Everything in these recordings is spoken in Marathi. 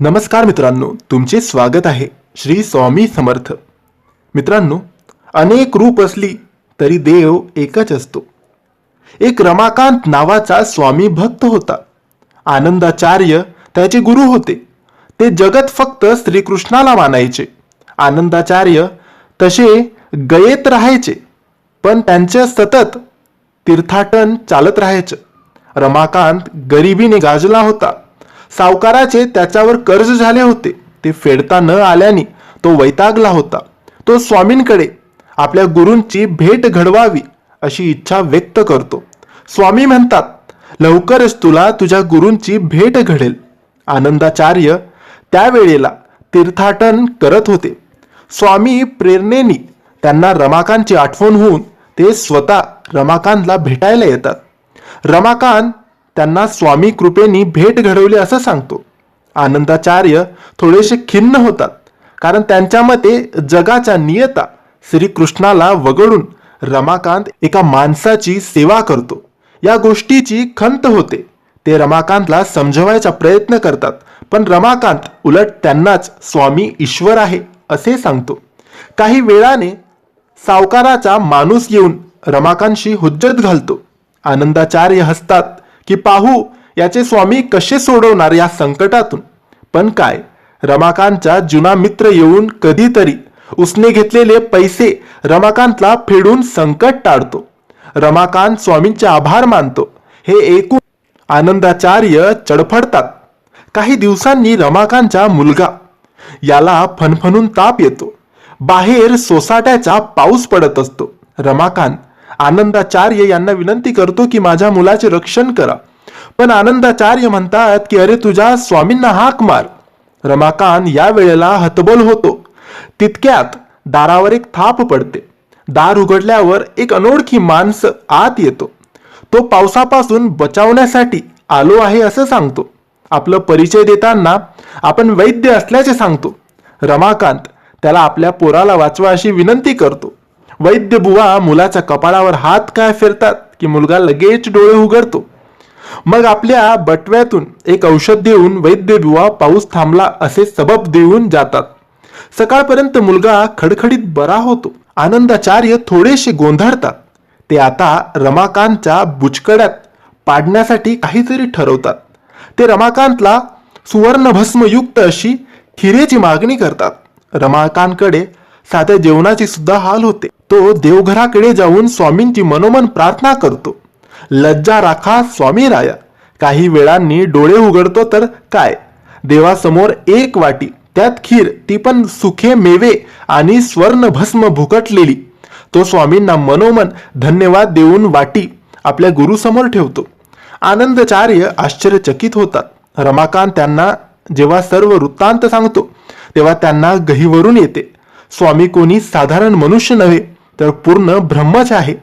नमस्कार मित्रांनो तुमचे स्वागत आहे श्री स्वामी समर्थ. मित्रांनो अनेक रूप असली तरी देव एकच असतो. एक रमाकांत नावाचा स्वामी भक्त होता. आनंदाचार्य त्याचे गुरु होते. ते जगत फक्त श्रीकृष्णाला मानायचे. आनंदाचार्य तसे गयेत राहायचे. पण त्यांचे सतत तीर्थाटन चालत राहायचं. रमाकांत गरिबीने गाजला होता. सावकाराचे त्याच्यावर कर्ज झाले होते. ते फेडता न आल्याने तो वैतागला होता. तो स्वामींकडे आपल्या गुरूंची भेट घडवावी अशी इच्छा व्यक्त करतो. स्वामी म्हणतात लवकरच तुला तुझ्या गुरूंची भेट घडेल. आनंदाचार्य त्यावेळेला तीर्थाटन करत होते. स्वामी प्रेरणेने त्यांना रमाकांतची आठवण होऊन ते स्वतः रमाकांतला भेटायला येतात. रमाकांत त्यांना स्वामी कृपेनी भेट घडवली असं सांगतो. आनंदाचार्य थोडेसे खिन्न होतात कारण त्यांच्या मते जगाच्या नियता श्रीकृष्णाला वगळून रमाकांत एका माणसाची सेवा करतो. या गोष्टीची खंत होते. ते रमाकांतला समजवायचा प्रयत्न करतात पण रमाकांत उलट त्यांनाच स्वामी ईश्वर आहे असे सांगतो. काही वेळाने सावकाराचा माणूस येऊन रमाकांतशी हुज्जत घालतो. आनंदाचार्य हसतात की पाहू याचे स्वामी कसे सोडवणार या संकटातून? पण काय रमाकांतचा जुना मित्र येऊन कधीतरी उसने घेतलेले पैसे रमाकांतला फेडून संकट टाळतो. रमाकांत स्वामींचे आभार मानतो. हे ऐकून आनंदाचार्य चडफडतात. काही दिवसांनी रमाकांतचा मुलगा याला फनफनून ताप येतो. बाहेर सोसाट्याचा पाऊस पडत असतो. रमाकांत आनंदाचार्य यांना विनंती करतो की माझ्या मुलाचे रक्षण करा. पण आनंदाचार्य म्हणतात की अरे तुझ्या स्वामींना हाक मार. रमाकांत या वेळेला हतबल होतो. तितक्यात दारावर एक थाप पडते. दार उघडल्यावर एक अनोळखी माणसं आत येतो. तो पावसापासून बचावण्यासाठी आलो आहे असं सांगतो. आपलं परिचय देताना आपण वैद्य असल्याचे सांगतो. रमाकांत त्याला आपल्या पोराला वाचवा अशी विनंती करतो. वैद्य बुवा मुलाच्या कपाळावर हात काय फिरतात की मुलगा लगेच डोळे उघडतो? मग आपल्या बटव्यातून एक औषध देऊन वैद्य बुवा पाऊस थांबला असे सबब देऊन जातात. सकाळपर्यंत मुलगा खडखडीत बरा होतो. आनंदाचार्य थोडेसे गोंधळतात. ते आता रमाकांतच्या बुचकड्यात पाडण्यासाठी काहीतरी ठरवतात. ते रमाकांतला सुवर्णभस्मयुक्त अशी हिरेची मागणी करतात. रमाकांतकडे साध्या जेवणाची सुद्धा हाल होते. तो देवघराकडे जाऊन स्वामींची मनोमन प्रार्थना करतो. लज्जा राखा स्वामी राया. काही वेळांनी डोळे उघडतो तर काय? देवासमोर एक वाटी त्यात खीर ती पण सुखे मेवे आणि स्वर्ण भस्म भुकटलेली. तो स्वामींना मनोमन धन्यवाद देऊन वाटी आपल्या गुरुसमोर ठेवतो. आनंदचार्य आश्चर्यचकित होतात. रमाकांत त्यांना जेव्हा सर्व वृत्तांत सांगतो तेव्हा त्यांना गहीवरून येते. स्वामी कोणी साधारण मनुष्य नव्हे तर पूर्ण ब्रह्मच आहे.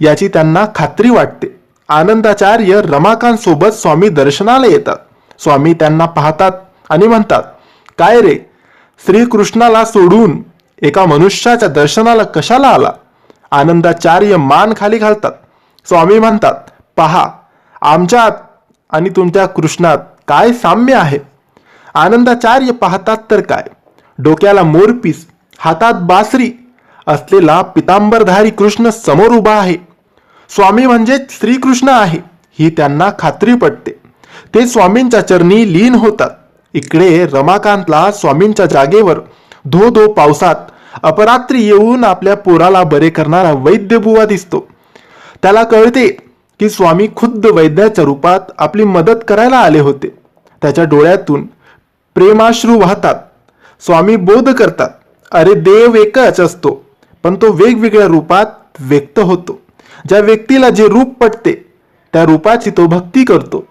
याची त्यांना खात्री वाटते. आनंदाचार्य रमाकांत सोबत स्वामी दर्शनाला येतात. स्वामी त्यांना पाहतात आणि म्हणतात काय रे? श्रीकृष्णाला सोडून एका मनुष्याच्या दर्शनाला कशाला आला? आनंदाचार्य मान खाली घालतात. स्वामी म्हणतात पहा आमच्यात आणि तुमच्या कृष्णात काय साम्य आहे? आनंदाचार्य पाहतात तर काय? डोक्याला मोरपीस हातात बासरी असलेला पितांबरधारी कृष्ण समोर उभा आहे. स्वामी म्हणजे श्रीकृष्ण आहे ही त्यांना खात्री पटते. ते स्वामींच्या चरणी लीन होतात. इकडे रमाकांतला स्वामींच्या जागेवर धो धो पावसात अपरात्री येऊन आपल्या पोराला बरे करणारा वैद्यबुवा दिसतो. त्याला कळते की स्वामी खुद्द वैद्याच्या रूपात आपली मदत करायला आले होते. त्याच्या डोळ्यातून प्रेमाश्रू वाहतात. स्वामी बोध करतात. अरे देव एकच असतो पण तो वेगवेगळ्या रूपात व्यक्त होतो. ज्या व्यक्तीला जे रूप पटते त्या रूपाची तो भक्ती करतो.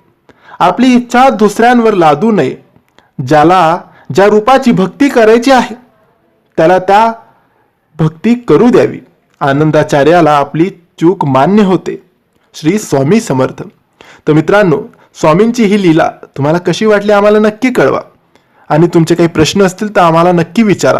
आपली इच्छा दुसऱ्यांवर लादू नये. ज्याला ज्या रूपाची भक्ती करायची आहे त्याला त्या भक्ती करू द्यावी. आनंदाचार्याला आपली चूक मान्य होते. श्री स्वामी समर्थ. तर मित्रांनो स्वामींची ही लीला तुम्हाला कशी वाटली आम्हाला नक्की कळवा. आणि तुमचे काही प्रश्न असतील तर आम्हाला नक्की विचारा.